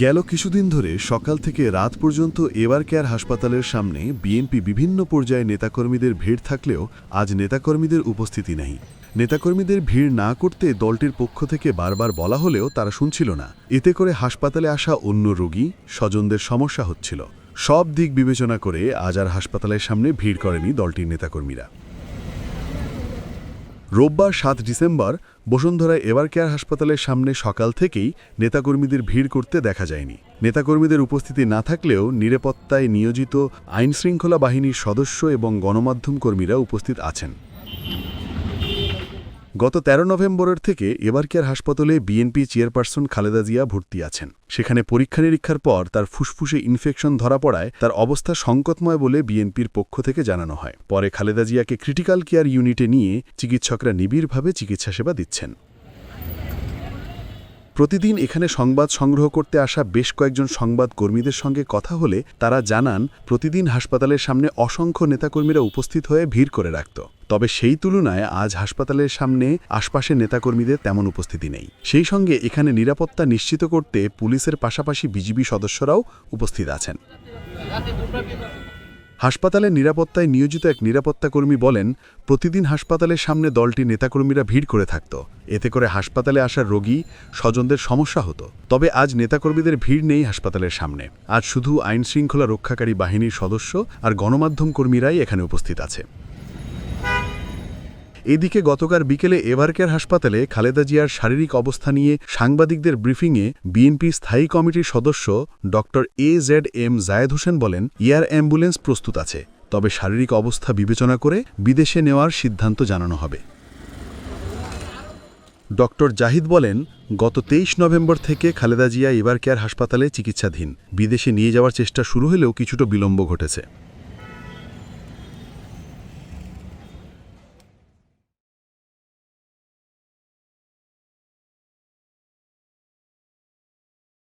গেল কিছুদিন ধরে সকাল থেকে রাত পর্যন্ত এবার কেয়ার হাসপাতালের সামনে বিএনপি বিভিন্ন পর্যায়ে নেতাকর্মীদের ভিড় থাকলেও আজ নেতাকর্মীদের উপস্থিতি নেই। নেতাকর্মীদের ভিড় না করতে দলটির পক্ষ থেকে বারবার বলা হলেও তারা শুনছিল না। এতে করে হাসপাতালে আসা অন্য রোগী, স্বজনদের সমস্যা হচ্ছিল। সব দিক বিবেচনা করে আজ আর হাসপাতালের সামনে ভিড় করেনি দলটির নেতাকর্মীরা। রোববার সাত ডিসেম্বর বসুন্ধরায় এভার কেয়ার হাসপাতালের সামনে সকাল থেকেই নেতাকর্মীদের ভিড় করতে দেখা যায়নি। নেতাকর্মীদের উপস্থিতি না থাকলেও নিরাপত্তায় নিয়োজিত আইনশৃঙ্খলা বাহিনীর সদস্য এবং গণমাধ্যম কর্মীরা উপস্থিত আছেন। গত ১৩ নভেম্বরের থেকে এবার কেয়ার হাসপাতালে বিএনপি চেয়ারপারসন খালেদা জিয়া ভর্তি আছেন। সেখানে পরীক্ষা নিরীক্ষার পর তার ফুসফুসে ইনফেকশন ধরা পড়ায় তার অবস্থা সংকটময় বলে বিএনপির পক্ষ থেকে জানানো হয়। পরে খালেদা জিয়াকে ক্রিটিক্যাল কেয়ার ইউনিটে নিয়ে চিকিৎসকরা নিবিড়ভাবে চিকিৎসা সেবা দিচ্ছেন। প্রতিদিন এখানে সংবাদ সংগ্রহ করতে আসা বেশ কয়েকজন সংবাদ কর্মীদের সঙ্গে কথা হলে তারা জানান, প্রতিদিন হাসপাতালের সামনে অসংখ্য নেতাকর্মীরা উপস্থিত হয়ে ভিড় করে রাখত। তবে সেই তুলনায় আজ হাসপাতালের সামনে আশপাশের নেতাকর্মীদের তেমন উপস্থিতি নেই। সেই সঙ্গে এখানে নিরাপত্তা নিশ্চিত করতে পুলিশের পাশাপাশি বিজিবি সদস্যরাও উপস্থিত আছেন। হাসপাতালের নিরাপত্তায় নিয়োজিত এক নিরাপত্তাকর্মী বলেন, প্রতিদিন হাসপাতালের সামনে দলটি নেতাকর্মীরা ভিড় করে থাকত। এতে করে হাসপাতালে আসার রোগী, স্বজনদের সমস্যা হতো। তবে আজ নেতাকর্মীদের ভিড় নেই হাসপাতালের সামনে। আজ শুধু আইনশৃঙ্খলা রক্ষাকারী বাহিনীর সদস্য আর গণমাধ্যম কর্মীরাই এখানে উপস্থিত আছে। এদিকে গতকাল বিকেলে এভারকেয়ার হাসপাতালে খালেদা জিয়ার শারীরিক অবস্থা নিয়ে সাংবাদিকদের ব্রিফিংয়ে বিএনপি স্থায়ী কমিটির সদস্য ড A Z M Zayed Hossain বলেন, এয়ার অ্যাম্বুলেন্স প্রস্তুত আছে, তবে শারীরিক অবস্থা বিবেচনা করে বিদেশে নেওয়ার সিদ্ধান্ত জানানো হবে। ড জাহিদ বলেন, গত তেইশ নভেম্বর থেকে খালেদা জিয়া এবার কেয়ার হাসপাতালে চিকিৎসাধীন, বিদেশে নিয়ে যাওয়ার চেষ্টা শুরু হলেও কিছুটা বিলম্ব ঘটেছে।